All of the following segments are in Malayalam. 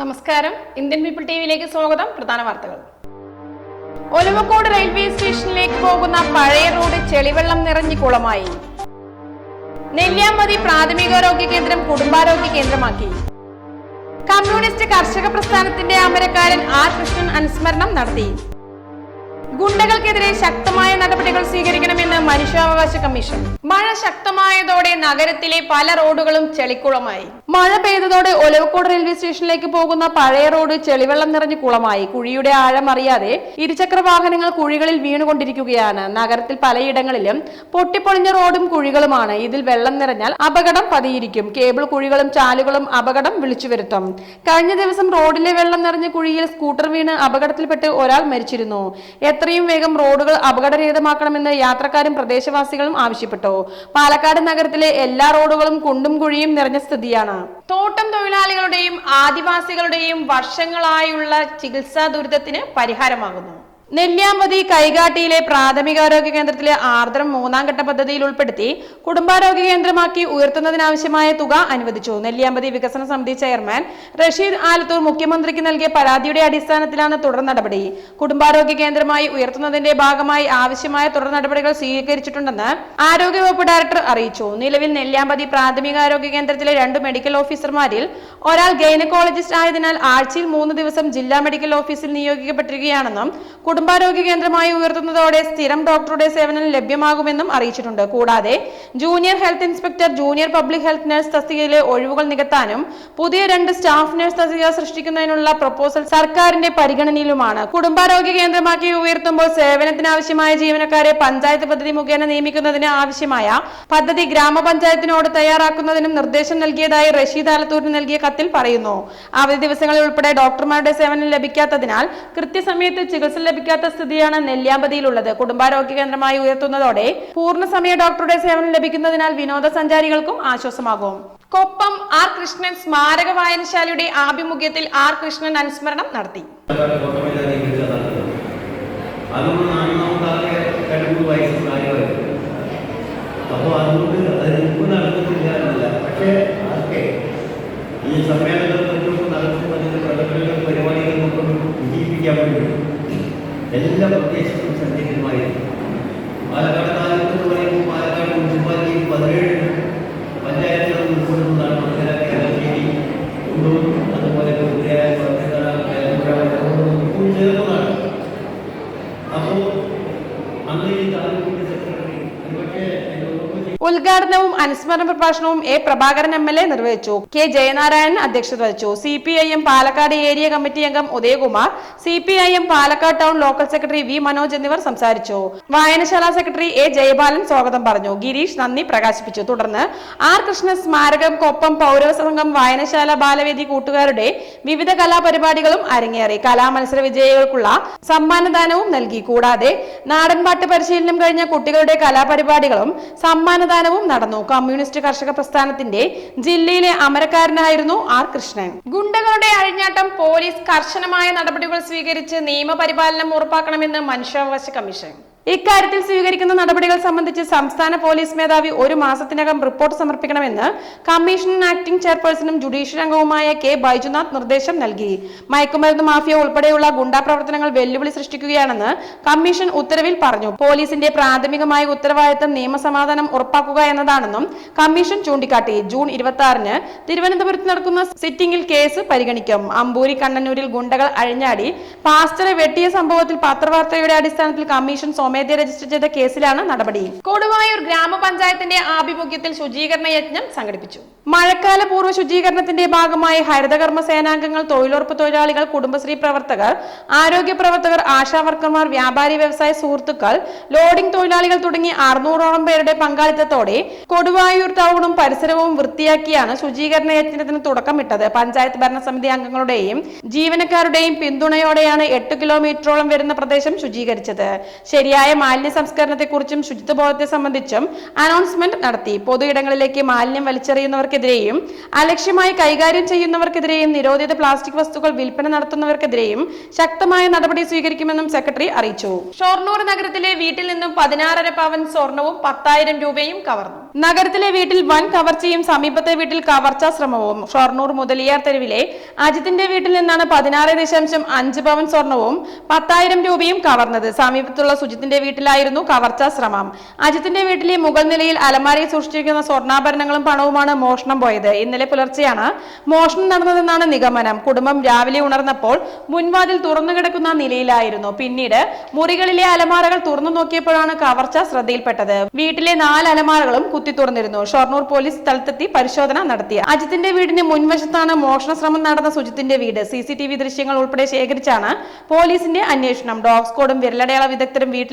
നമസ്കാരം. ഇന്ത്യൻ പീപ്പിൾ ടിവിയിലേക്ക് സ്വാഗതം. പ്രധാന വാർത്തകൾ. ഒലവക്കോട് റെയിൽവേ സ്റ്റേഷനിലേക്ക് പോകുന്ന പഴയ റോഡ് ചെളിവെള്ളം നിറഞ്ഞ് കുളമായി. നെല്ലിയാമ്പതി പ്രാഥമികാരോഗ്യ കേന്ദ്രം കുടുംബാരോഗ്യ കേന്ദ്രമാക്കി. കമ്മ്യൂണിസ്റ്റ് കർഷക പ്രസ്ഥാനത്തിന്റെ അമരക്കാരൻ ആർ കൃഷ്ണൻ അനുസ്മരണം നടത്തി. ഗുണ്ടകൾക്കെതിരെ ശക്തമായ നടപടികൾ സ്വീകരിക്കണമെന്ന് മനുഷ്യാവകാശ കമ്മീഷൻ. മഴ ശക്തമായതോടെ നഗരത്തിലെ പല റോഡുകളും ചെളിക്കുളമായി. മഴ പെയ്തതോടെ ഒലവക്കോട് റെയിൽവേ സ്റ്റേഷനിലേക്ക് പോകുന്ന പഴയ റോഡ് ചെളിവെള്ളം നിറഞ്ഞ് കുളമായി. കുഴിയുടെ ആഴം അറിയാതെ ഇരുചക്ര വാഹനങ്ങൾ കുഴികളിൽ വീണുകൊണ്ടിരിക്കുകയാണ്. നഗരത്തിൽ പലയിടങ്ങളിലും പൊട്ടിപ്പൊളിഞ്ഞ റോഡും കുഴികളുമാണ്. ഇതിൽ വെള്ളം നിറഞ്ഞാൽ അപകടം പതിയിരിക്കും. കേബിൾ കുഴികളും ചാലുകളും അപകടം വിളിച്ചു വരുത്തും കഴിഞ്ഞ ദിവസം റോഡിലെ വെള്ളം നിറഞ്ഞ കുഴിയിൽ സ്കൂട്ടർ വീണ് അപകടത്തിൽപ്പെട്ട് ഒരാൾ മരിച്ചിരുന്നു. എത്രയും വേഗം റോഡുകൾ അപകടരഹിതമാക്കണമെന്ന് യാത്രക്കാരും പ്രദേശവാസികളും ആവശ്യപ്പെട്ടു. പാലക്കാട് നഗരത്തിലെ എല്ലാ റോഡുകളും കുണ്ടും കുഴിയും നിറഞ്ഞ സ്ഥിതിയാണ്. തോട്ടം തൊഴിലാളികളുടെയും ആദിവാസികളുടെയും വർഷങ്ങളായുള്ള ചികിത്സാ ദുരിതത്തിന് പരിഹാരമാകുന്നു. നെല്ലിയാമ്പതി കൈകാട്ടിയിലെ പ്രാഥമികാരോഗ്യ കേന്ദ്രത്തിലെ ആർദ്രം മൂന്നാം ഘട്ട പദ്ധതിയിൽ ഉൾപ്പെടുത്തി കുടുംബാരോഗ്യ കേന്ദ്രമാക്കി ഉയർത്തുന്നതിനാവശ്യമായ തുക അനുവദിച്ചു. നെല്ലിയാമ്പതി വികസന സമിതി ചെയർമാൻ റഷീദ് ആലത്തൂർ മുഖ്യമന്ത്രിക്ക് നൽകിയ പരാതിയുടെ അടിസ്ഥാനത്തിലാണ് തുടർ നടപടി. കുടുംബാരോഗ്യ കേന്ദ്രമായി ഉയർത്തുന്നതിന്റെ ഭാഗമായി ആവശ്യമായ തുടർ നടപടികൾ സ്വീകരിച്ചിട്ടുണ്ടെന്ന് ആരോഗ്യവകുപ്പ് ഡയറക്ടർ അറിയിച്ചു. നിലവിൽ നെല്ലിയാമ്പതി പ്രാഥമികാരോഗ്യ കേന്ദ്രത്തിലെ രണ്ട് മെഡിക്കൽ ഓഫീസർമാരിൽ ഒരാൾ ഗൈനക്കോളജിസ്റ്റ് ആയതിനാൽ ആഴ്ചയിൽ മൂന്ന് ദിവസം ജില്ലാ മെഡിക്കൽ ഓഫീസിൽ നിയോഗിക്കപ്പെട്ടിരിക്കുകയാണെന്നും കുടുംബാരോഗ്യ കേന്ദ്രമായി ഉയർത്തുന്നതോടെ സ്ഥിരം ഡോക്ടറുടെ സേവനം ലഭ്യമാകുമെന്നും അറിയിച്ചിട്ടുണ്ട്. കൂടാതെ junior health inspector junior public health nurse തസ്തികയിലെ ഒഴിവുകൾ നികത്താനും പുതിയ രണ്ട് സ്റ്റാഫ് നഴ്സ് തസ്തിക സൃഷ്ടിക്കുന്നതിനുള്ള പ്രപ്പോസൽ സർക്കാരിന്റെ പരിഗണനയിലുമാണ്. കുടുംബാരോഗ്യ കേന്ദ്രമാക്കി ഉയർത്തുമ്പോൾ സേവനത്തിനാവശ്യമായ ജീവനക്കാരെ പഞ്ചായത്ത് പദ്ധതി മുഖേന നിയമിക്കുന്നതിന് ആവശ്യമായ പദ്ധതി ഗ്രാമപഞ്ചായത്തിനോട് തയ്യാറാക്കുന്നതിനും നിർദ്ദേശം നൽകിയതായി റഷീദ് ആലത്തൂരിന് നൽകിയ കത്തിൽ പറയുന്നു. അവധി ദിവസങ്ങളിൽ ഉൾപ്പെടെ ഡോക്ടർമാരുടെ സേവനം ലഭിക്കാത്തതിനാൽ കൃത്യസമയത്ത് ചികിത്സ ലഭിക്കാത്ത സ്ഥിതിയാണ് നെല്ലിയാമ്പതിയിലുള്ളത്. കുടുംബാരോഗ്യ കേന്ദ്രമായി ഉയർത്തുന്നതോടെ പൂർണസമയ ഡോക്ടറുടെ സേവനം ലഭിക്കുന്നതിനാൽ വിനോദസഞ്ചാരികൾക്കും ആശ്വാസമാകും. കൊപ്പം ആർ കൃഷ്ണൻ സ്മാരക വായനശാലയുടെ ആഭിമുഖ്യത്തിൽ ആർ കൃഷ്ണൻ അനുസ്മരണം നടത്തി. ഈ സമ്മേളനങ്ങൾ മറ്റും നടത്തും അതിന്റെ പ്രകടനങ്ങളും പരിപാടികളും ഒക്കെ വിജയിപ്പിക്കാൻ വേണ്ടി. എല്ലാ പ്രദേശത്തും സഞ്ചരിക്കുമായിരുന്നു പാലക്കാട് താലൂക്ക് ഉദ്ഘാടനവും അനുസ്മരണ പ്രഭാഷണവും A Prabhakaran M L A നിർവഹിച്ചു. കെ ജയനാരായണൻ അധ്യക്ഷത വഹിച്ചു. C P I M Palakkad area committee അംഗം Udayakumar C P I M Palakkad town local secretary V Manoj എന്നിവർ സംസാരിച്ചു. വായനശാല സെക്രട്ടറി എ ജയബാലൻ സ്വാഗതം പറഞ്ഞു. ഗിരീഷ് നന്ദി പ്രകാശിപ്പിച്ചു. തുടർന്ന് ആർ കൃഷ്ണ സ്മാരകം കൊപ്പം സംഘം വായനശാല ബാലവേദി കൂട്ടുകാരുടെ വിവിധ കലാപരിപാടികളും അരങ്ങേറി. കലാമത്സര വിജയികൾക്കുള്ള സമ്മാനദാനവും നൽകി. കൂടാതെ നാടൻപാട്ട് പരിശീലനം കഴിഞ്ഞ കുട്ടികളുടെ കലാപരിപാടികളും സമ്മാനദാനവും നടന്നു. കമ്മ്യൂണിസ്റ്റ് കർഷക പ്രസ്ഥാനത്തിന്റെ ജില്ലയിലെ അമരക്കാരനായിരുന്നു ആർ കൃഷ്ണൻ. ഗുണ്ടകളുടെ അഴിഞ്ഞാട്ടം പോലീസ് കർശനമായ നടപടികൾ സ്വീകരിച്ച് നിയമപരിപാലനം ഉറപ്പാക്കണമെന്ന് മനുഷ്യാവകാശ കമ്മീഷൻ. ഇക്കാര്യത്തിൽ സ്വീകരിക്കുന്ന നടപടികൾ സംബന്ധിച്ച് സംസ്ഥാന പോലീസ് മേധാവി ഒരു മാസത്തിനകം റിപ്പോർട്ട് സമർപ്പിക്കണമെന്ന് കമ്മീഷൻ ആക്ടിംഗ് ചെയർപേഴ്സണും ജുഡീഷ്യൽ അംഗവുമായ കെ ബൈജുനാഥ് നിർദ്ദേശം നൽകി. മയക്കുമരുന്ന് മാഫിയ ഉൾപ്പെടെയുള്ള ഗുണ്ടാ പ്രവർത്തനങ്ങൾ വെല്ലുവിളി സൃഷ്ടിക്കുകയാണെന്ന് കമ്മീഷൻ ഉത്തരവിൽ പറഞ്ഞു. പോലീസിന്റെ പ്രാഥമികമായ ഉത്തരവാദിത്തം നിയമസമാധാനം ഉറപ്പാക്കുക എന്നതാണെന്നും കമ്മീഷൻ ചൂണ്ടിക്കാട്ടി. ജൂൺ ഇരുപത്തി ആറിന് തിരുവനന്തപുരത്ത് നടക്കുന്ന സിറ്റിംഗിൽ കേസ് പരിഗണിക്കും. അമ്പൂരി കണ്ണന്നൂരിൽ ഗുണ്ടകൾ അഴിഞ്ഞാടി. പാസ്റ്ററെ വെട്ടിയ സംഭവത്തിൽ പത്രവാർത്തയുടെ അടിസ്ഥാനത്തിൽ കമ്മീഷൻ സ്വമേധയ രജിസ്റ്റർ ചെയ്ത കേസിലാണ് നടപടി. കൊടുവായൂർ ഗ്രാമപഞ്ചായത്തിന്റെ ആഭിമുഖ്യത്തിൽ ശുചീകരണ യജ്ഞം സംഘടിപ്പിച്ചു. മഴക്കാല പൂർവ ശുചീകരണത്തിന്റെ ഭാഗമായി ഹരിതകർമ്മ സേനാംഗങ്ങൾ തൊഴിലുറപ്പ് തൊഴിലാളികൾ കുടുംബശ്രീ പ്രവർത്തകർ ആരോഗ്യ പ്രവർത്തകർ ആശാവർക്കർമാർ വ്യാപാരി വ്യവസായ സുഹൃത്തുക്കൾ ലോഡിംഗ് തൊഴിലാളികൾ തുടങ്ങി അറുന്നൂറോളം പേരുടെ പങ്കാളിത്തത്തോടെ കൊടുവായൂർ ടൗണും പരിസരവും വൃത്തിയാക്കിയാണ് ശുചീകരണ യജ്ഞത്തിന് തുടക്കമിട്ടത്. പഞ്ചായത്ത് ഭരണസമിതി അംഗങ്ങളുടെയും ജീവനക്കാരുടെയും പിന്തുണയോടെയാണ് എട്ട് കിലോമീറ്ററോളം വരുന്ന പ്രദേശം ശുചീകരിച്ചത്. ശരിയായ ശരിയായ മാലിന്യ സംസ്കരണത്തെക്കുറിച്ചും ശുചിത്വബോധത്തെ സംബന്ധിച്ചും അനൗൺസ്മെന്റ് നടത്തി. പൊതു ഇടങ്ങളിലേക്ക് മാലിന്യം വലിച്ചെറിയുന്നവർക്കെതിരെയും അലക്ഷ്യമായി കൈകാര്യം ചെയ്യുന്നവർക്കെതിരെയും നിരോധിത പ്ലാസ്റ്റിക് വസ്തുക്കൾ വിൽപ്പന നടത്തുന്നവർക്കെതിരെയും ശക്തമായ നടപടി സ്വീകരിക്കുമെന്നും സെക്രട്ടറി അറിയിച്ചു. ഷൊർണൂർ നഗരത്തിലെ വീട്ടിൽ നിന്നും പതിനാറര പവൻ സ്വർണവും പത്തായിരം രൂപയും കവർന്നു. നഗരത്തിലെ വീട്ടിൽ വൻ കവർച്ചയും സമീപത്തെ വീട്ടിൽ കവർച്ചാ ശ്രമവും. ഷൊർണൂർ മുതലിയാർ തെരുവിലെ അജിത്തിന്റെ വീട്ടിൽ നിന്നാണ് പതിനാറ് ദശാംശം അഞ്ച് പവൻ സ്വർണവും പത്തായിരം രൂപയും കവർന്നത്. സമീപത്തുള്ള സുജിത്തിന്റെ വീട്ടിലായിരുന്നു കവർച്ചാ ശ്രമം. അജിത്തിന്റെ വീട്ടിലെ മുകൾ നിലയിൽ അലമാരയിൽ സൂക്ഷിച്ചിരിക്കുന്ന സ്വർണാഭരണങ്ങളും പണവുമാണ് മോഷണം പോയത്. ഇന്നലെ പുലർച്ചെയാണ് മോഷണം നടന്നതെന്നാണ് നിഗമനം. കുടുംബം രാവിലെ ഉണർന്നപ്പോൾ മുൻവാതിൽ തുറന്നു കിടക്കുന്ന നിലയിലായിരുന്നു. പിന്നീട് മുറികളിലെ അലമാരകൾ തുറന്നു നോക്കിയപ്പോഴാണ് കവർച്ച ശ്രദ്ധയിൽപ്പെട്ടത്. വീട്ടിലെ നാല് അലമാരകളും കുത്തി തുറന്നിരുന്നു. ഷൊർണൂർ പോലീസ് സ്ഥലത്തെത്തി പരിശോധന നടത്തി. അജിത്തിന്റെ വീടിന് മുൻവശത്താണ് മോഷണ ശ്രമം നടന്ന സുജിത്തിന്റെ വീട്. സി ദൃശ്യങ്ങൾ ഉൾപ്പെടെ ശേഖരിച്ചാണ് പോലീസിന്റെ അന്വേഷണം. ഡോഗ് സ്ക്വാഡും വിരലടയാള വിദഗ്ധരും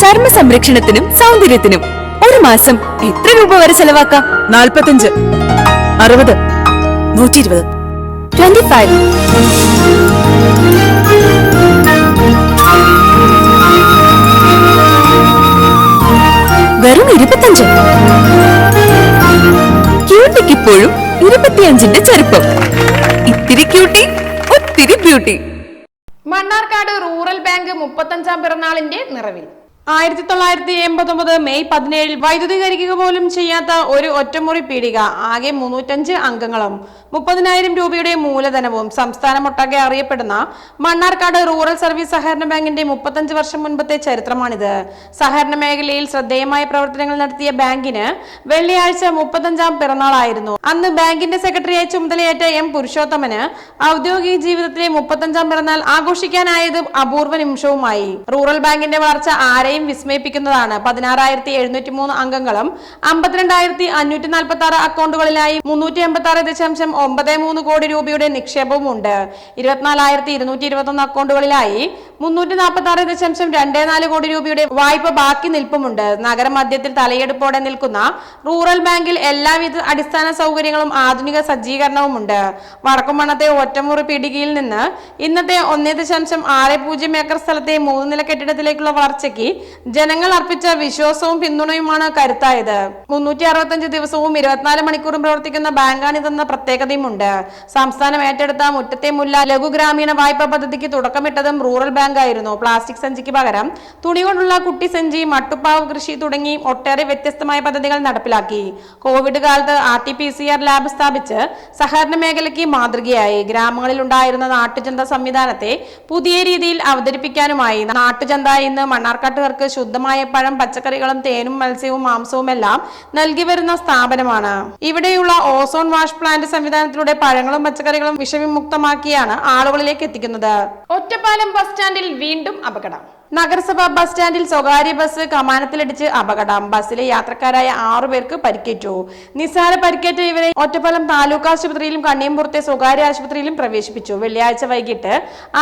ചർമ്മ സംരക്ഷണത്തിനും സൗന്ദര്യത്തിനും ഒരു മാസം എത്ര രൂപ വരെ ചെലവാക്കാം? നാൽപ്പത്തഞ്ച് അറുപത്. നൂറ്റി ഇരുപത് ട്വന്റി ഫൈവ് വെറും ഇരുപത്തഞ്ച്. ക്യൂട്ടിക്ക് ഇപ്പോഴും ഇരുപത്തിയഞ്ചിന്റെ ചെറുപ്പം ഇത്തിരി ക്യൂട്ടി ഒത്തിരി ബ്യൂട്ടി. മണ്ണാർക്കാട് റൂറൽ ബാങ്ക് മുപ്പത്തഞ്ചാം പിറന്നാളിന്റെ നിറവിൽ. ആയിരത്തി തൊള്ളായിരത്തി എൺപത്തി ഒമ്പത് മെയ് പതിനേഴിൽ വൈദ്യുതീകരിക്കുക പോലും ചെയ്യാത്ത ഒരു ഒറ്റമുറി പീടിക ആകെ മുന്നൂറ്റഞ്ച് അംഗങ്ങളും മുപ്പതിനായിരം രൂപയുടെ മൂലധനവും സംസ്ഥാനമൊട്ടാകെ അറിയപ്പെടുന്ന മണ്ണാർക്കാട് റൂറൽ സർവീസ് സഹകരണ ബാങ്കിന്റെ മുപ്പത്തഞ്ച് വർഷം മുൻപത്തെ ചരിത്രമാണിത്. സഹകരണ മേഖലയിൽ ശ്രദ്ധേയമായ പ്രവർത്തനങ്ങൾ നടത്തിയ ബാങ്കിന് വെള്ളിയാഴ്ച മുപ്പത്തഞ്ചാം പിറന്നാളായിരുന്നു. അന്ന് ബാങ്കിന്റെ സെക്രട്ടറിയായി ചുമതലയേറ്റ എം പുരുഷോത്തമന് ഔദ്യോഗിക ജീവിതത്തിലെ മുപ്പത്തഞ്ചാം പിറന്നാൾ ആഘോഷിക്കാനായത് അപൂർവ നിമിഷവുമായി. റൂറൽ ബാങ്കിന്റെ വളർച്ച ആരെയും വിസ്മയിപ്പിക്കുന്നതാണ്. പതിനാറായിരത്തി എഴുന്നൂറ്റി മൂന്ന് അംഗങ്ങളും അമ്പത്തിരണ്ടായിരത്തി അഞ്ഞൂറ്റി നാൽപ്പത്തി ആറ് അക്കൗണ്ടുകളിലായി മുന്നൂറ്റി എൺപത്തി ആറ് ദശാംശം ഒമ്പത് മൂന്ന് കോടി രൂപയുടെ നിക്ഷേപവും ഉണ്ട് ഇരുപത്തിനാലായിരത്തി ഇരുന്നൂറ്റി ഇരുപത്തൊന്ന് അക്കൗണ്ടുകളിലായി മുന്നൂറ്റി നാൽപ്പത്തി ആറ് ദശാംശം രണ്ട് നാല് കോടി രൂപയുടെ വായ്പ ബാക്കി നിൽപ്പുമുണ്ട്. നഗരമധ്യത്തിൽ തലയെടുപ്പോടെ നിൽക്കുന്ന റൂറൽ ബാങ്കിൽ എല്ലാവിധ അടിസ്ഥാന സൗകര്യങ്ങളും ആധുനിക സജ്ജീകരണവും ഉണ്ട് വടക്കുമണത്തെ ഒറ്റമുറി പിടികയിൽ നിന്ന് ഇന്നത്തെ ഒന്നേ ദശാംശം ആറ് പൂജ്യം ഏക്കർ സ്ഥലത്തെ മൂന്ന് നില കെട്ടിടത്തിലേക്കുള്ള വളർച്ചയ്ക്ക് ജനങ്ങൾ അർപ്പിച്ച വിശ്വാസവും പിന്തുണയുമാണ് കരുത്തായത്. മുന്നൂറ്റി അറുപത്തഞ്ച് ദിവസവും ഇരുപത്തിനാല് മണിക്കൂറും പ്രവർത്തിക്കുന്ന ബാങ്കാണിതെന്ന പ്രത്യേകതയുമുണ്ട്. സംസ്ഥാനം ഏറ്റെടുത്ത മുറ്റത്തെ മുല്ല ലഘു ഗ്രാമീണ വായ്പാ പദ്ധതിക്ക് തുടക്കമിട്ടതും റൂറൽ ബാങ്ക് ആയിരുന്നു പ്ലാസ്റ്റിക് സഞ്ചിക്ക് പകരം തുണി കൊണ്ടുള്ള കുട്ടി സഞ്ചി മട്ടുപ്പാവ് കൃഷി തുടങ്ങി ഒട്ടേറെ വ്യത്യസ്തമായ പദ്ധതികൾ നടപ്പിലാക്കി. കോവിഡ് കാലത്ത് R T P C R lab സ്ഥാപിച്ച് സഹകരണ മേഖലയ്ക്ക് മാതൃകയായി. ഗ്രാമങ്ങളിൽ ഉണ്ടായിരുന്ന നാട്ടുചന്ത സംവിധാനത്തെ പുതിയ രീതിയിൽ അവതരിപ്പിക്കാനുമായി നാട്ടുചന്ത ഇന്ന് മണ്ണാർക്കാട്ടുകാർക്ക് ശുദ്ധമായ പഴം പച്ചക്കറികളും തേനും മത്സ്യവും മാംസവും എല്ലാം നൽകി വരുന്ന സ്ഥാപനമാണ്. ഇവിടെയുള്ള ഓസോൺ വാഷ് പ്ലാന്റ് സംവിധാനത്തിലൂടെ പഴങ്ങളും പച്ചക്കറികളും വിഷവിമുക്തമാക്കിയാണ് ആളുകളിലേക്ക് എത്തിക്കുന്നത്. ഒറ്റപ്പാലം ബസ് സ്റ്റാൻഡിൽ വീണ്ടും അപകടം. നഗരസഭ ബസ് സ്റ്റാൻഡിൽ സ്വകാര്യ ബസ് കമാനത്തിലിടിച്ച് അപകടം. ബസ്സിലെ യാത്രക്കാരായ ആറു പേർക്ക് പരിക്കേറ്റു. നിസ്സാര പരിക്കേറ്റ ഇവരെ ഒറ്റപ്പാലം താലൂക്ക് ആശുപത്രിയിലും കണ്ണിയമ്പുറത്തെ സ്വകാര്യ ആശുപത്രിയിലും പ്രവേശിപ്പിച്ചു. വെള്ളിയാഴ്ച വൈകിട്ട്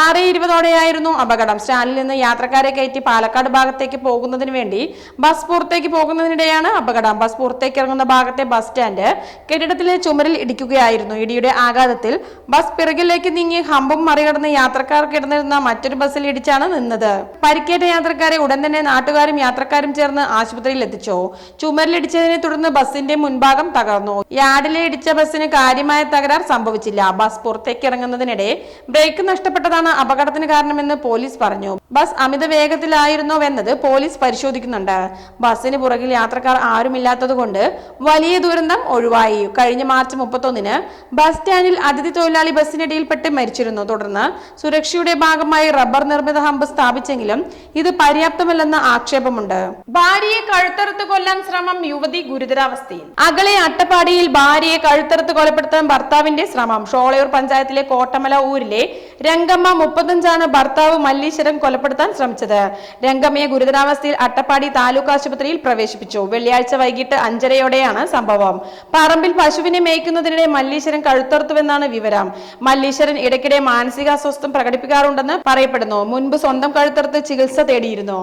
ആറ് ഇരുപതോടെയായിരുന്നു അപകടം. സ്റ്റാൻഡിൽ നിന്ന് യാത്രക്കാരെ കയറ്റി പാലക്കാട് ഭാഗത്തേക്ക് പോകുന്നതിന് വേണ്ടി ബസ് പുറത്തേക്ക് പോകുന്നതിനിടെയാണ് അപകടം. ബസ് പുറത്തേക്ക് ഇറങ്ങുന്ന ഭാഗത്തെ ബസ് സ്റ്റാൻഡ് കെട്ടിടത്തിലെ ചുമരിൽ ഇടിക്കുകയായിരുന്നു. ഇടിയുടെ ആഘാതത്തിൽ ബസ് പിറകിലേക്ക് നീങ്ങി ഹമ്പും മറികടന്ന് യാത്രക്കാർ കിടന്നിരുന്ന മറ്റൊരു ബസ്സിൽ ഇടിച്ചാണ് നിന്നത്. പരിക്കേറ്റ യാത്രക്കാരെ ഉടൻ തന്നെ നാട്ടുകാരും യാത്രക്കാരും ചേർന്ന് ആശുപത്രിയിൽ എത്തിച്ചു. ചുമരിലിടിച്ചതിനെ തുടർന്ന് ബസിന്റെ മുൻഭാഗം തകർന്നു. യാർഡിലെ ഇടിച്ച ബസ്സിന് കാര്യമായ തകരാർ സംഭവിച്ചില്ല. ബസ് പുറത്തേക്ക് ഇറങ്ങുന്നതിനിടെ ബ്രേക്ക് നഷ്ടപ്പെട്ടതാണ് അപകടത്തിന് കാരണമെന്ന് പോലീസ് പറഞ്ഞു. ബസ് അമിത വേഗത്തിലായിരുന്നോവെന്നത് പോലീസ് പരിശോധിക്കുന്നുണ്ട്. ബസ്സിന് പുറകിൽ യാത്രക്കാർ ആരുമില്ലാത്തതുകൊണ്ട് വലിയ ദുരന്തം ഒഴിവായി. കഴിഞ്ഞ മാർച്ച് മുപ്പത്തൊന്നിന് ബസ് സ്റ്റാൻഡിൽ അതിഥി തൊഴിലാളി ബസ്സിനിടയിൽപ്പെട്ട് മരിച്ചിരുന്നു. തുടർന്ന് സുരക്ഷയുടെ ഭാഗമായി റബ്ബർ നിർമ്മിത ഹമ്പ് സ്ഥാപിച്ചെങ്കിലും ഇത് പര്യാപ്തമല്ലെന്ന ആക്ഷേപമുണ്ട്. ഭാര്യയെ കഴുത്തറുത്ത് കൊല്ലാൻ ശ്രമം യുവതി ഗുരുതരാവസ്ഥയിൽ. അകലെ അട്ടപ്പാടിയിൽ ഭാര്യയെ കഴുത്തറുത്ത് കൊലപ്പെടുത്താൻ ഭർത്താവിന്റെ ശ്രമം. ഷോളയൂർ പഞ്ചായത്തിലെ കോട്ടമല ഊരിലെ രംഗമ്മ മുപ്പത്തഞ്ചാണ് ഭർത്താവ് മല്ലീശ്വരം കൊലപ്പെടുത്താൻ ശ്രമിച്ചത്. രംഗമ്മയെ ഗുരുതരാവസ്ഥയിൽ അട്ടപ്പാടി താലൂക്ക് ആശുപത്രിയിൽ പ്രവേശിപ്പിച്ചു. വെള്ളിയാഴ്ച വൈകിട്ട് അഞ്ചരയോടെയാണ് സംഭവം. പറമ്പിൽ പശുവിനെ മേയ്ക്കുന്നതിനിടെ മല്ലീശ്വരൻ കഴുത്തറുത്തുവെന്നാണ് വിവരം. മല്ലീശ്വരൻ ഇടയ്ക്കിടെ മാനസികാസ്വസ്ഥം പ്രകടിപ്പിക്കാറുണ്ടെന്ന് പറയപ്പെടുന്നു. മുൻപ് സ്വന്തം കഴുത്തറുത്ത് ചികിത്സ തേടിയിരുന്നു.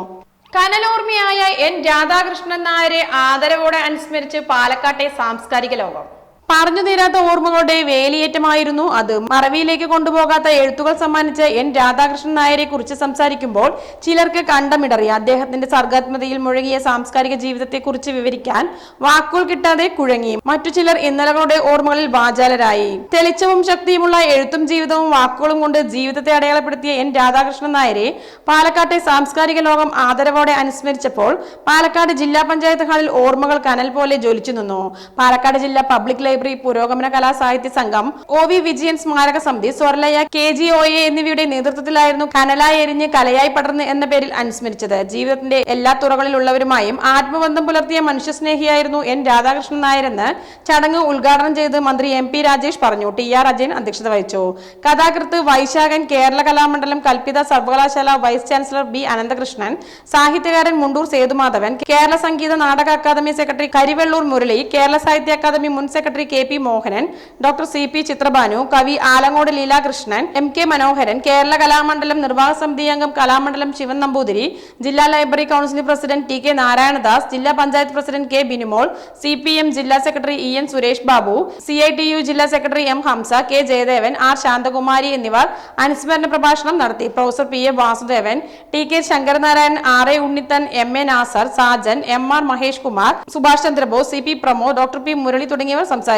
കനലോർമ്മയായ എൻ രാധാകൃഷ്ണൻ നായരെ ആദരവോടെ അനുസ്മരിച്ച് പാലക്കാട്ടെ സാംസ്കാരിക ലോകം. പറഞ്ഞു തീരാത്ത ഓർമ്മകളുടെ വേലിയേറ്റമായിരുന്നു അത്. മറവിയിലേക്ക് കൊണ്ടുപോകാത്ത എഴുത്തുകൾ സമ്മാനിച്ച എൻ രാധാകൃഷ്ണൻ നായരെ കുറിച്ച് സംസാരിക്കുമ്പോൾ ചിലർക്ക് കണ്ടമിടറി. അദ്ദേഹത്തിന്റെ സർഗാത്മതയിൽ മുഴുകിയ സാംസ്കാരിക ജീവിതത്തെക്കുറിച്ച് വിവരിക്കാൻ വാക്കുകൾ കിട്ടാതെ കുഴങ്ങി. മറ്റു ചിലർ ഇന്നലകളുടെ ഓർമ്മകളിൽ വാചാലരായി. തെളിച്ചവും ശക്തിയുമുള്ള എഴുത്തും ജീവിതവും വാക്കുകളും കൊണ്ട് ജീവിതത്തെ അടയാളപ്പെടുത്തിയ എൻ രാധാകൃഷ്ണൻ നായരെ പാലക്കാട്ടെ സാംസ്കാരിക ലോകം ആദരവോടെ അനുസ്മരിച്ചപ്പോൾ പാലക്കാട് ജില്ലാ പഞ്ചായത്ത് ഹാളിൽ ഓർമ്മകൾ കനൽ പോലെ ജ്വലിച്ചു നിന്നു. പാലക്കാട് ജില്ലാ പബ്ലിക് ലൈബ്രറി പുരോഗമന കലാസാഹിത്യ സംഘം ഒ വി വിജയൻ സ്മാരക സമിതി Swaralaya K G O A എന്നിവയുടെ നേതൃത്വത്തിലായിരുന്നു കനലായി എരിഞ്ഞ് കലയായി പടർന്ന് എന്ന പേരിൽ അനുസ്മരിച്ചത്. ജീവിതത്തിന്റെ എല്ലാ തുറകളിലുള്ളവരുമായും ആത്മബന്ധം പുലർത്തിയ മനുഷ്യസ്നേഹിയായിരുന്നു എൻ രാധാകൃഷ്ണൻ നായരെന്ന് ചടങ്ങ് ഉദ്ഘാടനം ചെയ്ത് മന്ത്രി എം പി രാജേഷ് പറഞ്ഞു. ടി ആർ അജയൻ അധ്യക്ഷത വഹിച്ചു. കഥാകൃത്ത് വൈശാഖൻ കേരള കലാമണ്ഡലം കൽപ്പിത സർവകലാശാല വൈസ് ചാൻസലർ ബി അനന്തകൃഷ്ണൻ സാഹിത്യകാരൻ Mundur Sethumadhavan Kerala Sangeetha Nataka academy secretary Karivellur Murali Kerala Sahitya academy മുൻ secretary K P Mohanan doctor C P Chithrabhanu കവി ആലങ്ങോട് ലീലാകൃഷ്ണൻ എം കെ മനോഹരൻ കേരള കലാമണ്ഡലം നിർവാഹക സമിതി അംഗം കലാമണ്ഡലം ശിവൻ നമ്പൂതിരി ജില്ലാ library council president T K Narayanadas ജില്ലാ panchayat president K Binimol C P M ജില്ലാ secretary E N Suresh Babu C I T U ജില്ലാ secretary M Hamsa K Jayadevan R Shanthakumari എന്നിവർ അനുസ്മരണ പ്രഭാഷണം നടത്തി. Professor P A Vasudevan T K Sankaranarayanan R A Unnithan M A Nasar Sajan M R Mahesh Kumar Subhash Chandrabose C P Pramod doctor P Murali തുടങ്ങിയവർ സംസാരിച്ചു.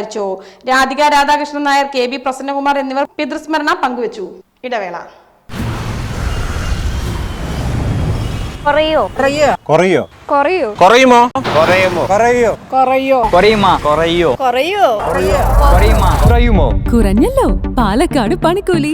രാധിക രാധാകൃഷ്ണൻ നായർ കെ ബി പ്രസന്നകുമാർ എന്നിവർ പിതൃസ്മരണ പങ്കുവച്ചു ഇടവേള കുറയോ കുറയോ കുറയോ കുറയുമോ കുറയുമോ കുറയോ കുറയോ കുറയുമോ കുറയോ കുറയോ കുറയുമോ കുറയുമോ കുറഞ്ഞല്ലോ പാലക്കാട് പണിക്കൂലി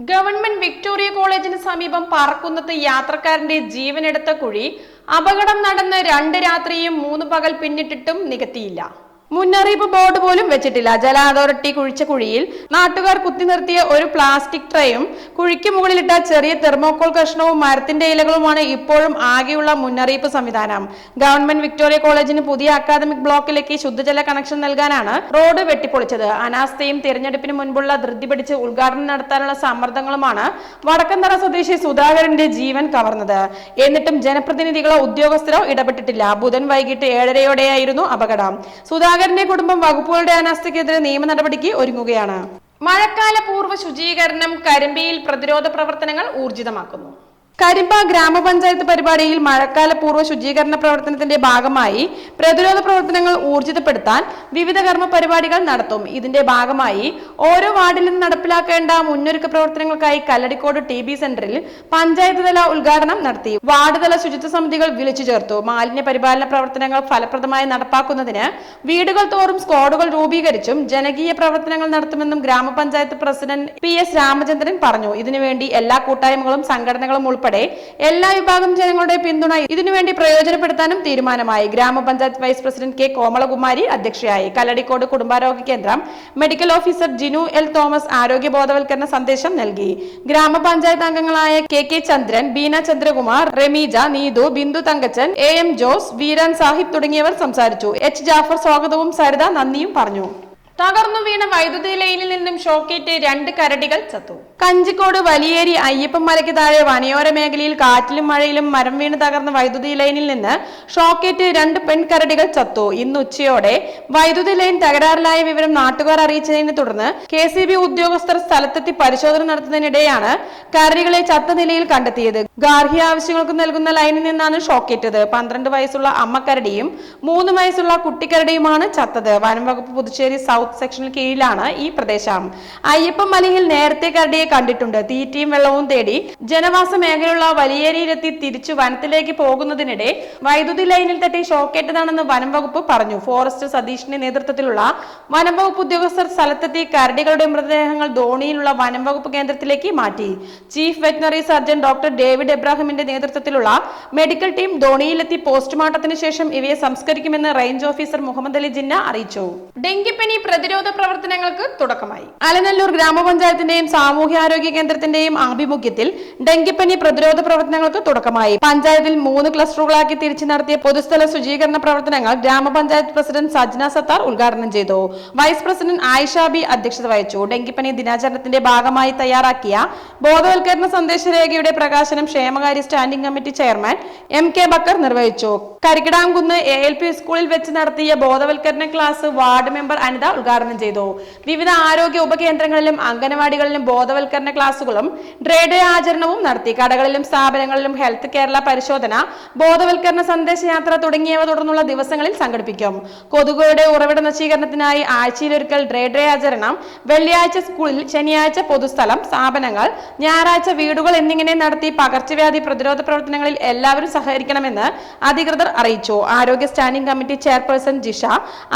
government Victoria കോളേജിന് സമീപം പാറക്കുന്നത്ത് യാത്രക്കാരന്റെ ജീവനെടുത്ത കുഴി അപകടം നടന്ന് രണ്ട് രാത്രിയും മൂന്ന് പകൽ പിന്നിട്ടിട്ടും നികത്തിയില്ല. മുന്നറിയിപ്പ് ബോർഡ് പോലും വെച്ചിട്ടില്ല. ജല അതോറിറ്റി കുഴിച്ച കുഴിയിൽ നാട്ടുകാർ കുത്തി നിർത്തിയ ഒരു പ്ലാസ്റ്റിക് ട്രേയും കുഴിക്ക് മുകളിലിട്ട ചെറിയ തെർമോക്കോൾ കഷ്ണവും മരത്തിന്റെ ഇലകളുമാണ് ഇപ്പോഴും ആകെയുള്ള മുന്നറിയിപ്പ് സംവിധാനം. ഗവൺമെന്റ് വിക്ടോറിയ കോളേജിന് പുതിയ അക്കാദമിക് ബ്ലോക്കിലേക്ക് ശുദ്ധജല കണക്ഷൻ നൽകാനാണ് റോഡ് വെട്ടിപ്പൊളിച്ചത്. അനാസ്ഥയും തിരഞ്ഞെടുപ്പിന് മുൻപുള്ള ധൃതി പിടിച്ച് ഉദ്ഘാടനം നടത്താനുള്ള സമ്മർദ്ദങ്ങളുമാണ് വടക്കന്തറ സ്വദേശി സുധാകരന്റെ ജീവൻ കവർന്നത്. എന്നിട്ടും ജനപ്രതിനിധികളോ ഉദ്യോഗസ്ഥരോ ഇടപെട്ടിട്ടില്ല. ബുധൻ വൈകിട്ട് ഏഴരയോടെയായിരുന്നു അപകടം. സുധാകരന്റെ കുടുംബം വകുപ്പുകളുടെ അനാസ്ഥയ്ക്കെതിരെ നിയമ നടപടിക്ക് ഒരുങ്ങുകയാണ്. മഴക്കാല പൂർവ ശുചീകരണം കരിമ്പിയിൽ പ്രതിരോധ പ്രവർത്തനങ്ങൾ ഊർജിതമാക്കുന്നു. കരിമ്പ ഗ്രാമപഞ്ചായത്ത് പരിപാടിയിൽ മഴക്കാല പൂർവ ശുചീകരണ പ്രവർത്തനത്തിന്റെ ഭാഗമായി പ്രതിരോധ പ്രവർത്തനങ്ങൾ ഊർജിതപ്പെടുത്താൻ വിവിധ കർമ്മ പരിപാടികൾ നടത്തും. ഇതിന്റെ ഭാഗമായി ഓരോ നിന്ന് നടപ്പിലാക്കേണ്ട മുന്നൊരുക്ക പ്രവർത്തനങ്ങൾക്കായി കല്ലടിക്കോട് ടി ബി സെന്ററിൽ പഞ്ചായത്ത് തല ഉദ്ഘാടനം നടത്തി. വാർഡ് തല ശുചിത്വ സമിതികൾ വിളിച്ചു ചേർത്തു. മാലിന്യ പരിപാലന പ്രവർത്തനങ്ങൾ ഫലപ്രദമായി നടപ്പാക്കുന്നതിന് വീടുകൾ തോറും സ്ക്വാഡുകൾ രൂപീകരിച്ചും ജനകീയ പ്രവർത്തനങ്ങൾ നടത്തുമെന്നും ഗ്രാമപഞ്ചായത്ത് പ്രസിഡന്റ് പി എസ് രാമചന്ദ്രൻ പറഞ്ഞു. ഇതിനുവേണ്ടി എല്ലാ കൂട്ടായ്മകളും സംഘടനകളും ഉൾപ്പെടെ എല്ലാ വിഭാഗം ജനങ്ങളുടെ പിന്തുണ ഇതിനുവേണ്ടി പ്രയോജനപ്പെടുത്താനും തീരുമാനമായി. ഗ്രാമപഞ്ചായത്ത് വൈസ് പ്രസിഡന്റ് കെ കോമളകുമാരി അധ്യക്ഷയായി. കല്ലടിക്കോട് കുടുംബാരോഗ്യ കേന്ദ്രം medical officer Jinu L Thomas ആരോഗ്യ ബോധവൽക്കരണ സന്ദേശം നൽകി. ഗ്രാമപഞ്ചായത്ത് അംഗങ്ങളായ K K Chandran Beena Chandrakumar Rameeja Neethu Bindhu Thankachan A M Jose Veeran Sahib തുടങ്ങിയവർ സംസാരിച്ചു. എച്ച് ജാഫർ സ്വാഗതവും സരിത നന്ദിയും പറഞ്ഞു. തകർന്നു വീണ വൈദ്യുതി ലൈനിൽ നിന്നും ഷോക്കേറ്റ് രണ്ട് കരടികൾ ചത്തു. കഞ്ചിക്കോട് വലിയേരി അയ്യപ്പൻ മലയ്ക്ക് താഴെ വനയോര മേഖലയിൽ കാറ്റിലും മഴയിലും മരം വീണ് തകർന്ന വൈദ്യുതി ലൈനിൽ നിന്ന് ഷോക്കേറ്റ് രണ്ട് പെൺകരടികൾ ചത്തു. ഇന്ന് ഉച്ചയോടെ വൈദ്യുതി ലൈൻ തകരാറിലായ വിവരം നാട്ടുകാർ അറിയിച്ചതിനെ തുടർന്ന് കെ ഉദ്യോഗസ്ഥർ സ്ഥലത്തെത്തി പരിശോധന നടത്തുന്നതിനിടെയാണ് കരടികളെ ചത്ത നിലയിൽ കണ്ടെത്തിയത്. ഗാർഹിക ആവശ്യങ്ങൾക്ക് നൽകുന്ന ലൈനിൽ നിന്നാണ് ഷോക്കേറ്റത്. പന്ത്രണ്ട് വയസ്സുള്ള അമ്മക്കരടിയും മൂന്ന് വയസ്സുള്ള കുട്ടിക്കരടിയുമാണ് ചത്തത്. വനം വകുപ്പ് പുതുച്ചേരി സൗത്ത് സെക്ഷന് കീഴിലാണ് ഈ പ്രദേശം. അയ്യപ്പൻ മലയിൽ നേരത്തെ കരടിയെ കണ്ടിട്ടുണ്ട്. തീറ്റയും വെള്ളവും തേടി ജനവാസ മേഖലയുള്ള വലിയേരിയിലെത്തി തിരിച്ചു വനത്തിലേക്ക് പോകുന്നതിനിടെ വൈദ്യുതി ലൈനിൽ തട്ടി ഷോക്കേറ്റതാണെന്ന് വനം വകുപ്പ് പറഞ്ഞു. ഫോറസ്റ്റ് സതീഷിന്റെ നേതൃത്വത്തിലുള്ള വനം വകുപ്പ് ഉദ്യോഗസ്ഥർ സ്ഥലത്തെത്തി കരടികളുടെ മൃതദേഹങ്ങൾ ധോണിയിലുള്ള വനം വകുപ്പ് കേന്ദ്രത്തിലേക്ക് മാറ്റി. Chief veterinary surgeon doctor David എബ്രാഹിമിന്റെ നേതൃത്വത്തിലുള്ള മെഡിക്കൽ ടീം ധോണിയിലെത്തി പോസ്റ്റ്മോർട്ടത്തിന് ശേഷം ഇവയെ സംസ്കരിക്കുമെന്ന് റേഞ്ച് ഓഫീസർ മുഹമ്മദ് അലി ജിന്ന അറിയിച്ചു. ഡെങ്കിപ്പനി പ്രതിരോധ പ്രവർത്തനങ്ങൾക്ക് തുടക്കമായി. അലനല്ലൂർ ഗ്രാമപഞ്ചായത്തിന്റെയും സാമൂഹ്യാരോഗ്യ കേന്ദ്രത്തിന്റെയും ആഭിമുഖ്യത്തിൽ ഡെങ്കിപ്പനി പ്രതിരോധ പ്രവർത്തനങ്ങൾക്ക് തുടക്കമായി. പഞ്ചായത്തിൽ മൂന്ന് ക്ലസ്റ്ററുകളാക്കി തിരിച്ചു നടത്തിയ പൊതുസ്ഥല ശുചീകരണ പ്രവർത്തനങ്ങൾ ഗ്രാമപഞ്ചായത്ത് പ്രസിഡന്റ് സജ്ന സത്താർ ഉദ്ഘാടനം ചെയ്തു. വൈസ് പ്രസിഡന്റ് ആയിഷ ബി അധ്യക്ഷത വഹിച്ചു. ഡെങ്കിപ്പനി ദിനാചരണത്തിന്റെ ഭാഗമായി തയ്യാറാക്കിയ ബോധവൽക്കരണ സന്ദേശരേഖയുടെ പ്രകാശനം ക്ഷേമകാര്യ standing committee chairman M K Bakkar നിർവഹിച്ചു. കരിക്കിടാംകുന്ന് എ എൽ പി സ്കൂളിൽ വെച്ച് നടത്തിയ ബോധവൽക്കരണ ക്ലാസ് വാർഡ് മെമ്പർ അനിത ഉദ്ഘാടനം ചെയ്തു. വിവിധ ആരോഗ്യ ഉപകേന്ദ്രങ്ങളിലും അംഗനവാടികളിലും ബോധവൽക്കരണ ക്ലാസുകളും ഡ്രേഡേ ആചരണവും നടത്തി. കടകളിലും സ്ഥാപനങ്ങളിലും ഹെൽത്ത് കേരള പരിശോധന ബോധവൽക്കരണ സന്ദേശയാത്ര തുടങ്ങിയവ തുടർന്നുള്ള ദിവസങ്ങളിൽ സംഘടിപ്പിക്കും. കൊതുകുകളുടെ ഉറവിട നശീകരണത്തിനായി ആഴ്ചയിലൊരിക്കൽ ഡ്രേഡേ ആചരണം വെള്ളിയാഴ്ച സ്കൂളിൽ ശനിയാഴ്ച പൊതുസ്ഥലം സ്ഥാപനങ്ങൾ ഞായറാഴ്ച വീടുകൾ എന്നിങ്ങനെ നടത്തി പകർച്ചവ്യാധി പ്രതിരോധ പ്രവർത്തനങ്ങളിൽ എല്ലാവരും സഹകരിക്കണമെന്ന് അധികൃതർ അറിയിച്ചു. ആരോഗ്യ standing committee chairperson Jisha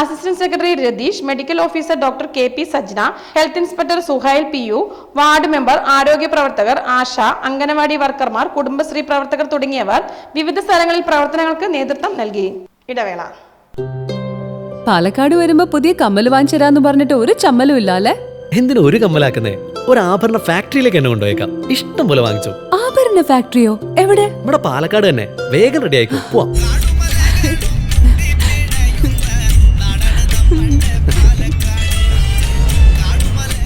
assistant secretary Ratheesh medical officer doctor K P Sajna health inspector Suhail P U ward member ആരോഗ്യ പ്രവർത്തകർ ആശ അംഗനവാടി വർക്കർമാർ കുടുംബശ്രീ പ്രവർത്തകർ തുടങ്ങിയവർ വിവിധ സ്ഥലങ്ങളിൽ പ്രവർത്തനങ്ങൾക്ക് നേതൃത്വം നൽകി. ഇടവേള. പാലക്കാട് വരുമ്പോ പുതിയ കമ്മൽ വാങ്ങിച്ചരാന്ന് പറഞ്ഞിട്ട് ഒരു ചമ്മലും ഇല്ല അല്ലേ എന്തിനു ഒരു കമ്മലാക്കുന്നേ? ഒരു ആഭരണ ഫാക്ടറിയിലേക്ക് എന്നെ കൊണ്ടുപോയേക്കാം. ഇഷ്ടം പോലെ വാങ്ങിച്ചു. ആഭരണ ഫാക്ടറിയോ? എവിടെ? ഇവിടെ പാലക്കാട് തന്നെ. വേഗം റെഡി ആയിക്കോ. പോവാം.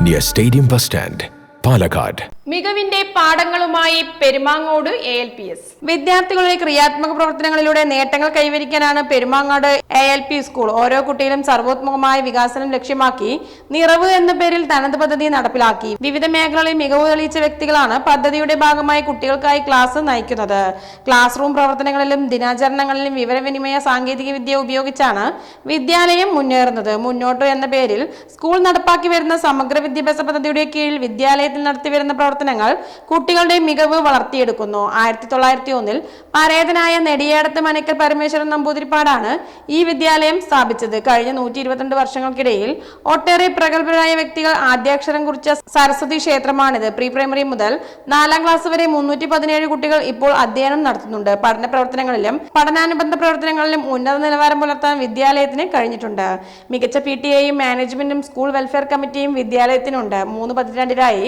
near Stadium Bus Stand, Palakkad. മികവിന്റെ പാഠങ്ങളുമായി Perumangode A L P S വിദ്യാർത്ഥികളുടെ ക്രിയാത്മക പ്രവർത്തനങ്ങളിലൂടെ നേട്ടങ്ങൾ കൈവരിക്കാനാണ് Perumangad A L P school ഓരോ കുട്ടിയിലും സർവോത്മകമായ വികാസനം ലക്ഷ്യമാക്കി നിറവ് എന്ന പേരിൽ തനത് പദ്ധതി നടപ്പിലാക്കി. വിവിധ മേഖലകളിൽ മികവ് തെളിയിച്ച വ്യക്തികളാണ് പദ്ധതിയുടെ ഭാഗമായി കുട്ടികൾക്കായി ക്ലാസ് നയിക്കുന്നത്. ക്ലാസ് റൂം പ്രവർത്തനങ്ങളിലും ദിനാചരണങ്ങളിലും വിവരവിനിമയ സാങ്കേതിക വിദ്യ ഉപയോഗിച്ചാണ് വിദ്യാലയം മുന്നേറുന്നത്. മുന്നോട്ട് എന്ന പേരിൽ സ്കൂൾ നടപ്പാക്കി വരുന്ന സമഗ്ര വിദ്യാഭ്യാസ പദ്ധതിയുടെ കീഴിൽ വിദ്യാലയത്തിൽ നടത്തിവരുന്ന പ്രവർത്തനം പ്രവർത്തനങ്ങൾ കുട്ടികളുടെ മികവ് വളർത്തിയെടുക്കുന്നു. ആയിരത്തി തൊള്ളായിരത്തി ഒന്നിൽ പരേതനായ നെടിയേടത്ത് മനക്കൽ പരമേശ്വരൻ നമ്പൂതിരിപ്പാടാണ് ഈ വിദ്യാലയം സ്ഥാപിച്ചത്. കഴിഞ്ഞ നൂറ്റി ഇരുപത്തിരണ്ട് വർഷങ്ങൾക്കിടയിൽ ഒട്ടേറെ പ്രഗത്ഭരായ വ്യക്തികൾ ആദ്യാക്ഷരം കുറിച്ച സരസ്വതി ക്ഷേത്രമാണിത്. പ്രീ പ്രൈമറി മുതൽ നാലാം ക്ലാസ് വരെ മുന്നൂറ്റി പതിനേഴ് കുട്ടികൾ ഇപ്പോൾ അധ്യയനം നടത്തുന്നുണ്ട്. പഠന പ്രവർത്തനങ്ങളിലും പഠനാനുബന്ധ പ്രവർത്തനങ്ങളിലും ഉന്നത നിലവാരം പുലർത്താൻ വിദ്യാലയത്തിന് കഴിഞ്ഞിട്ടുണ്ട്. മികച്ച പി ടി എയും മാനേജ്മെന്റും സ്കൂൾ വെൽഫെയർ കമ്മിറ്റിയും വിദ്യാലയത്തിനുണ്ട്. മൂന്ന് പതിറ്റാണ്ടിലായി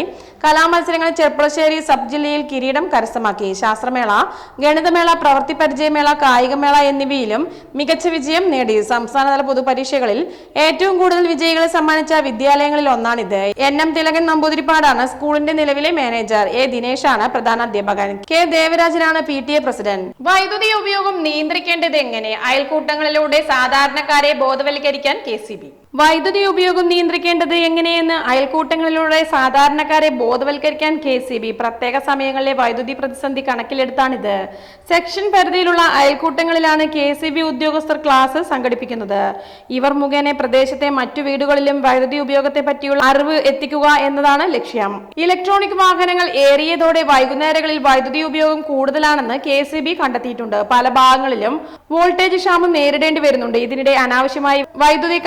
കലാമത്സരങ്ങളിൽ ചെർപ്പളശ്ശേരി സബ് ജില്ലയിൽ കിരീടം കരസ്ഥമാക്കി. ശാസ്ത്രമേള ഗണിതമേള പ്രവൃത്തി പരിചയമേള കായികമേള എന്നിവയിലും മികച്ച വിജയം നേടി. സംസ്ഥാനതല പൊതുപരീക്ഷകളിൽ ഏറ്റവും കൂടുതൽ വിജയികളെ സമ്മാനിച്ച വിദ്യാലയങ്ങളിൽ ഒന്നാണിത്. എൻ എം തിലകൻ നമ്പൂതിരിപ്പാടാണ് സ്കൂളിന്റെ നിലവിലെ മാനേജർ. എ ദിനേശാണ് പ്രധാന അധ്യാപകൻ. കെ ദേവരാജനാണ് പി ടി എ പ്രസിഡന്റ്. വൈദ്യുതി ഉപയോഗം നിയന്ത്രിക്കേണ്ടത് എങ്ങനെ? അയൽക്കൂട്ടങ്ങളിലൂടെ സാധാരണക്കാരെ ബോധവൽക്കരിക്കാൻ കെ സി ബി. വൈദ്യുതി ഉപയോഗം നിയന്ത്രിക്കേണ്ടത് എങ്ങനെയെന്ന് അയൽക്കൂട്ടങ്ങളിലൂടെ സാധാരണക്കാരെ ബോധവൽക്കരിക്കാൻ കെ സി ബി പ്രത്യേക സമയങ്ങളിലെ വൈദ്യുതി പ്രതിസന്ധി കണക്കിലെടുത്താണിത്. സെക്ഷൻ പരിധിയിലുള്ള അയൽക്കൂട്ടങ്ങളിലാണ് കെ സി ബി ഉദ്യോഗസ്ഥർ ക്ലാസ് സംഘടിപ്പിക്കുന്നത്. ഇവർ മുഖേന പ്രദേശത്തെ മറ്റു വീടുകളിലും വൈദ്യുതി ഉപയോഗത്തെ പറ്റിയുള്ള അറിവ് എത്തിക്കുക എന്നതാണ് ലക്ഷ്യം. ഇലക്ട്രോണിക് വാഹനങ്ങൾ ഏറിയതോടെ വൈകുന്നേരങ്ങളിൽ വൈദ്യുതി ഉപയോഗം കൂടുതലാണെന്ന് കെ സി ബി കണ്ടെത്തിയിട്ടുണ്ട്. പല ഭാഗങ്ങളിലും വോൾട്ടേജ് ക്ഷാമം നേരിടേണ്ടി വരുന്നുണ്ട്. ഇതിനിടെ അനാവശ്യമായി വൈദ്യുതി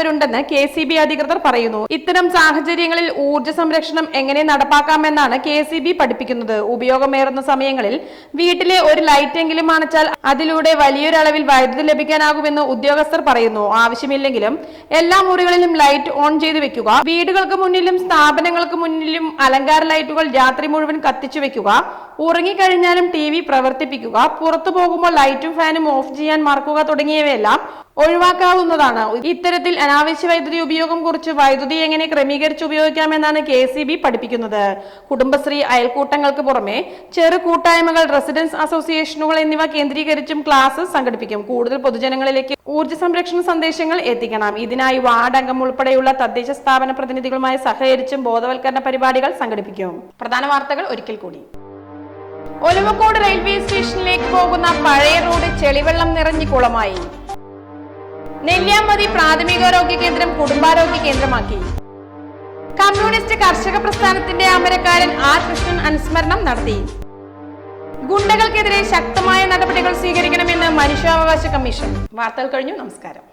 കളയുന്നവരുണ്ടെന്ന് കെ സി ബി അധികൃതർ പറയുന്നു. ഇത്തരം സാഹചര്യങ്ങളിൽ ഊർജ സംരക്ഷണം എങ്ങനെ നടപ്പാക്കാമെന്നാണ് കെ സി ബി പഠിപ്പിക്കുന്നത്. ഉപയോഗമേറുന്ന സമയങ്ങളിൽ വീട്ടിലെ ഒരു ലൈറ്റെങ്കിലും അണച്ചാൽ അതിലൂടെ വലിയൊരളവിൽ വൈദ്യുതി ലഭിക്കാനാകുമെന്ന് ഉദ്യോഗസ്ഥർ പറയുന്നു. ആവശ്യമില്ലെങ്കിലും എല്ലാ മുറികളിലും ലൈറ്റ് ഓൺ ചെയ്ത് വെക്കുക വീടുകൾക്ക് മുന്നിലും സ്ഥാപനങ്ങൾക്ക് മുന്നിലും അലങ്കാര ലൈറ്റുകൾ രാത്രി മുഴുവൻ കത്തിച്ചു വെക്കുക ഉറങ്ങിക്കഴിഞ്ഞാലും ടി വി പ്രവർത്തിപ്പിക്കുക പുറത്തു പോകുമ്പോൾ ലൈറ്റും ഫാനും ഓഫ് ചെയ്യാൻ മറക്കുക തുടങ്ങിയവയെല്ലാം ഒഴിവാക്കാവുന്നതാണ്. ഇത്തരത്തിൽ അനാവശ്യ വൈദ്യുതി ഉപയോഗം കുറിച്ച് വൈദ്യുതി എങ്ങനെ ക്രമീകരിച്ച് ഉപയോഗിക്കാമെന്നാണ് കെ സി ബി പഠിപ്പിക്കുന്നത്. കുടുംബശ്രീ അയൽക്കൂട്ടങ്ങൾക്ക് പുറമെ ചെറു കൂട്ടായ്മകൾ റെസിഡൻസ് അസോസിയേഷനുകൾ എന്നിവ കേന്ദ്രീകരിച്ചും ക്ലാസ് സംഘടിപ്പിക്കും. കൂടുതൽ പൊതുജനങ്ങളിലേക്ക് ഊർജ സംരക്ഷണ സന്ദേശങ്ങൾ എത്തിക്കണം. ഇതിനായി വാർഡ് അംഗം ഉൾപ്പെടെയുള്ള തദ്ദേശ സ്ഥാപന പ്രതിനിധികളുമായി സഹകരിച്ചും ബോധവൽക്കരണ പരിപാടികൾ സംഘടിപ്പിക്കും. പ്രധാന വാർത്തകൾ ഒരിക്കൽ കൂടി. ഒലവക്കോട് റെയിൽവേ സ്റ്റേഷനിലേക്ക് പോകുന്ന പഴയ റോഡ് ചെളിവെള്ളം നിറഞ്ഞ് കുളമായി. നെല്ലിയാമ്പതി പ്രാഥമികാരോഗ്യ കേന്ദ്രം കുടുംബാരോഗ്യ കേന്ദ്രമാക്കി. കമ്മ്യൂണിസ്റ്റ് കർഷക പ്രസ്ഥാനത്തിന്റെ അമരക്കാരൻ ആർ കൃഷ്ണൻ അനുസ്മരണം നടത്തി. ഗുണ്ടകൾക്കെതിരെ ശക്തമായ നടപടികൾ സ്വീകരിക്കണമെന്ന് മനുഷ്യാവകാശ കമ്മീഷൻ. വാർത്തകൾ കഴിഞ്ഞു. നമസ്കാരം.